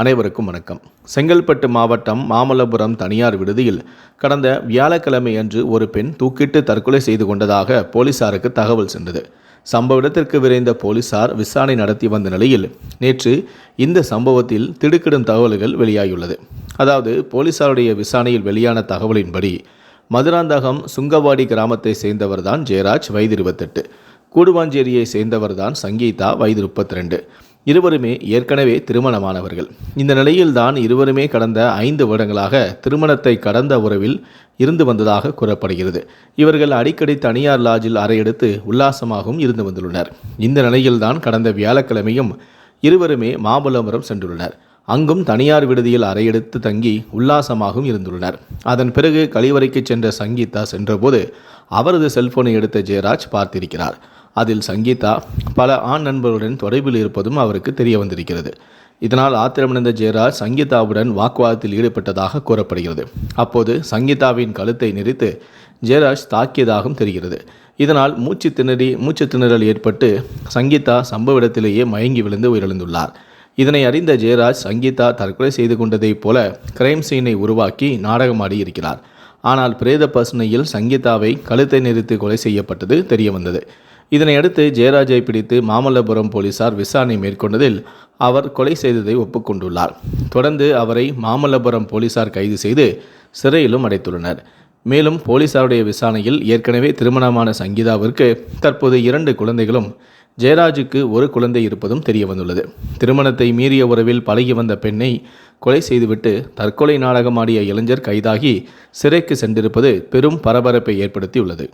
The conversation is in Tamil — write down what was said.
அனைவருக்கும் வணக்கம். செங்கல்பட்டு மாவட்டம் மாமல்லபுரம் தனியார் விடுதியில் கடந்த வியாழக்கிழமை அன்று ஒரு பெண் தூக்கிட்டு தற்கொலை செய்து கொண்டதாக போலீசாருக்கு தகவல் சென்றது. சம்பவ இடத்திற்கு விரைந்த போலீசார் விசாரணை நடத்தி வந்த நிலையில் நேற்று இந்த சம்பவத்தில் திடுக்கிடும் தகவல்கள் வெளியாகியுள்ளது. அதாவது போலீசாருடைய விசாரணையில் வெளியான தகவலின்படி மதுராந்தகம் சுங்கவாடி கிராமத்தை சேர்ந்தவர்தான் ஜெயராஜ் வயது இருபத்தெட்டு. கூடுவாஞ்சேரியை சேர்ந்தவர்தான் சங்கீதா வயது முப்பத்தி ரெண்டு இருவருமே ஏற்கனவே திருமணமானவர்கள். இந்த நிலையில்தான் இருவருமே கடந்த ஐந்து வருடங்களாக திருமணத்தை கடந்த உறவில் இருந்து வந்ததாக கூறப்படுகிறது. இவர்கள் அடிக்கடி தனியார் லாட்ஜில் அறையெடுத்து உல்லாசமாகவும் இருந்து வந்துள்ளனர். இந்த நிலையில்தான் கடந்த வியாழக்கிழமையும் இருவருமே மாமல்லபுரம் சென்றுள்ளனர். அங்கும் தனியார் விடுதியில் அறையெடுத்து தங்கி உல்லாசமாகவும் இருந்துள்ளனர். அதன் பிறகு கழிவறைக்கு சென்ற சங்கீதா சென்றபோது அவரது செல்போனை எடுத்த ஜெயராஜ் பார்த்திருக்கிறார். அதில் சங்கீதா பல ஆண் நண்பர்களுடன் தொடர்பில் இருப்பதும் அவருக்கு தெரிய வந்திருக்கிறது. இதனால் ஆத்திரமடைந்த ஜெயராஜ் சங்கீதாவுடன் வாக்குவாதத்தில் ஈடுபட்டதாக கூறப்படுகிறது. அப்போது சங்கீதாவின் கழுத்தை நெறித்து ஜெயராஜ் தாக்கியதாகவும் தெரிகிறது. இதனால் மூச்சு திணறி மூச்சு திணறல் ஏற்பட்டு சங்கீதா சம்பவ இடத்திலேயே மயங்கி விழுந்து உயிரிழந்துள்ளார். இதனை அறிந்த ஜெயராஜ் சங்கீதா தற்கொலை செய்து கொண்டதைப் போல கிரைம் சீனை உருவாக்கி நாடகமாடி இருக்கிறார். ஆனால் பிரேத பசுனையில் சங்கீதாவை கழுத்தை நெரித்து கொலை செய்யப்பட்டது தெரிய வந்தது. இதனையடுத்து ஜெயராஜை பிடித்து மாமல்லபுரம் போலீசார் விசாரணை மேற்கொண்டதில் அவர் கொலை செய்ததை ஒப்புக்கொண்டுள்ளார். தொடர்ந்து அவரை மாமல்லபுரம் போலீசார் கைது செய்து சிறையிலும் அடைத்துள்ளனர். மேலும் போலீசாருடைய விசாரணையில் ஏற்கனவே திருமணமான சங்கீதாவிற்கு தற்போது இரண்டு குழந்தைகளும் ஜெயராஜுக்கு ஒரு குழந்தை இருப்பதும் தெரிய வந்துள்ளது திருமணத்தை மீறிய உறவில் பழகி வந்த பெண்ணை கொலை செய்துவிட்டு தற்கொலை நாடகமாடிய இளைஞர் கைதாகி சிறைக்கு சென்றிருப்பது பெரும் பரபரப்பை ஏற்படுத்தியுள்ளது.